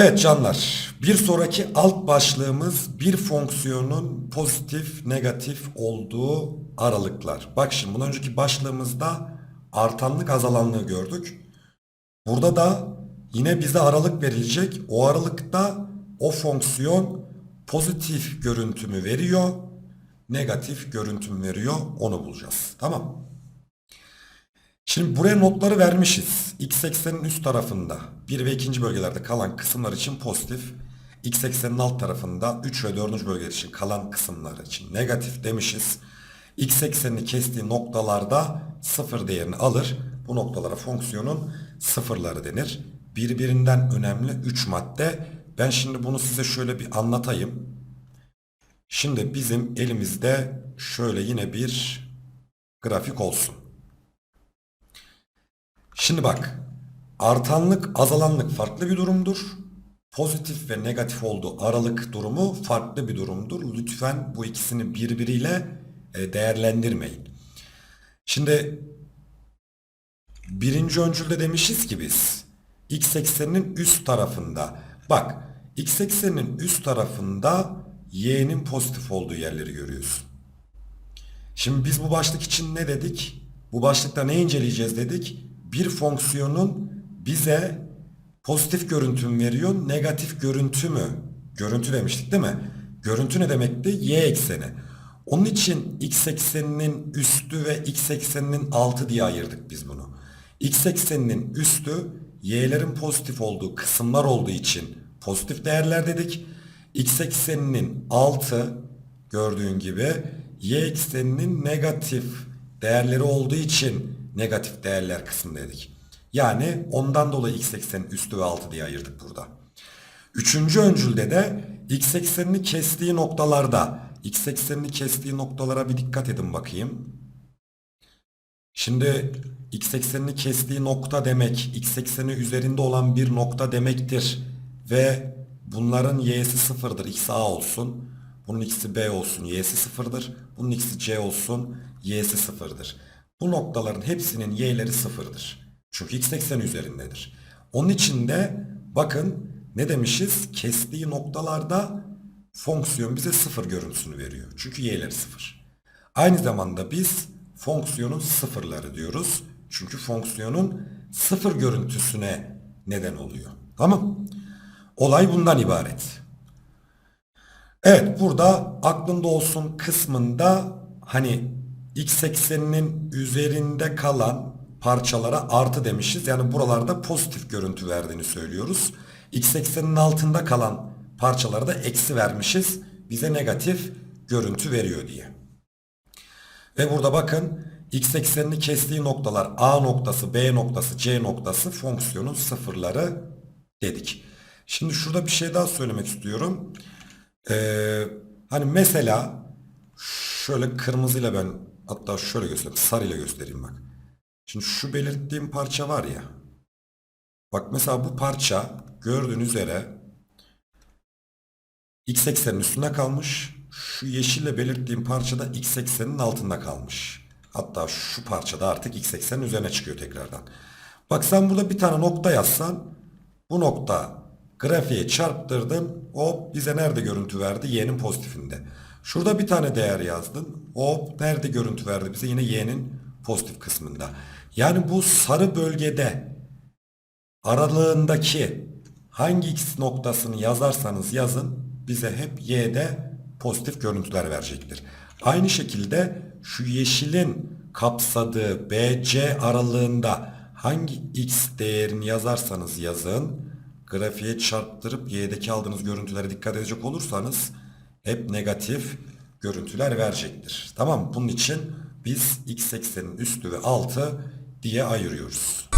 Evet canlar, bir sonraki alt başlığımız bir fonksiyonun pozitif, negatif olduğu aralıklar. Bak şimdi bundan önceki başlığımızda artanlık azalanlığı gördük. Burada da yine bize aralık verilecek. O aralıkta o fonksiyon pozitif görüntümü veriyor, negatif görüntümü veriyor. Onu bulacağız. Tamam. Şimdi buraya notları vermişiz. X eksenin üst tarafında 1 ve 2. bölgelerde kalan kısımlar için pozitif. X eksenin alt tarafında 3 ve 4. bölgeler için kalan kısımlar için negatif demişiz. X eksenini kestiği noktalarda sıfır değerini alır. Bu noktalara fonksiyonun sıfırları denir. Birbirinden önemli 3 madde. Ben şimdi bunu size şöyle bir anlatayım. Şimdi bizim elimizde şöyle yine bir grafik olsun. Şimdi bak, artanlık azalanlık farklı bir durumdur. Pozitif ve negatif olduğu aralık durumu farklı bir durumdur. Lütfen bu ikisini birbiriyle e, değerlendirmeyin. Şimdi birinci öncülde demişiz ki biz x ekseninin üst tarafında bak x ekseninin üst tarafında y'nin pozitif olduğu yerleri görüyorsun. Şimdi biz bu başlık için ne dedik? Bu başlıkta ne inceleyeceğiz dedik? Bir fonksiyonun bize pozitif görüntü mü veriyor, negatif görüntü mü? Görüntü demiştik değil mi? Görüntü ne demekti? Y ekseni. Onun için x ekseninin üstü ve x ekseninin altı diye ayırdık biz bunu. X ekseninin üstü y'lerin pozitif olduğu kısımlar olduğu için pozitif değerler dedik. X ekseninin altı gördüğün gibi y ekseninin negatif değerleri olduğu için negatif değerler kısmı dedik. Yani ondan dolayı x eksenin üstü ve altı diye ayırdık burada. Üçüncü öncülde de x eksenini kestiği noktalarda x eksenini kestiği noktalara bir dikkat edin bakayım. Şimdi x eksenini kestiği nokta demek x ekseni üzerinde olan bir nokta demektir ve bunların y'si sıfırdır x a olsun bunun x'i b olsun y'si sıfırdır bunun x'i c olsun y'si sıfırdır. Bu noktaların hepsinin y'leri sıfırdır. Çünkü x ekseni üzerindedir. Onun için de bakın ne demişiz? Kestiği noktalarda fonksiyon bize sıfır görüntüsünü veriyor. Çünkü y'leri sıfır. Aynı zamanda biz fonksiyonun sıfırları diyoruz. Çünkü fonksiyonun sıfır görüntüsüne neden oluyor. Tamam Olay bundan ibaret. Evet burada aklında olsun kısmında hani x ekseninin üzerinde kalan parçalara artı demişiz. Yani buralarda pozitif görüntü verdiğini söylüyoruz. X ekseninin altında kalan parçalara da eksi vermişiz. Bize negatif görüntü veriyor diye. Ve burada bakın x eksenini kestiği noktalar A noktası, B noktası, C noktası fonksiyonun sıfırları dedik. Şimdi şurada bir şey daha söylemek istiyorum. Ee, hani mesela şöyle kırmızıyla ben hatta şöyle göstereyim sarıyla göstereyim bak. Şimdi şu belirttiğim parça var ya. Bak mesela bu parça gördüğünüz üzere x eksenin üstünde kalmış. Şu yeşille belirttiğim parça da x eksenin altında kalmış. Hatta şu parça da artık x eksenin üzerine çıkıyor tekrardan. Bak sen burada bir tane nokta yazsan bu nokta grafiğe çarptırdın. Hop bize nerede görüntü verdi? Y'nin pozitifinde. Şurada bir tane değer yazdın. Hop nerede görüntü verdi bize? Yine y'nin pozitif kısmında. Yani bu sarı bölgede aralığındaki hangi x noktasını yazarsanız yazın bize hep y'de pozitif görüntüler verecektir. Aynı şekilde şu yeşilin kapsadığı BC aralığında hangi x değerini yazarsanız yazın grafiğe çarptırıp y'deki aldığınız görüntülere dikkat edecek olursanız hep negatif görüntüler verecektir. Tamam Bunun için biz x eksenin üstü ve altı diye ayırıyoruz.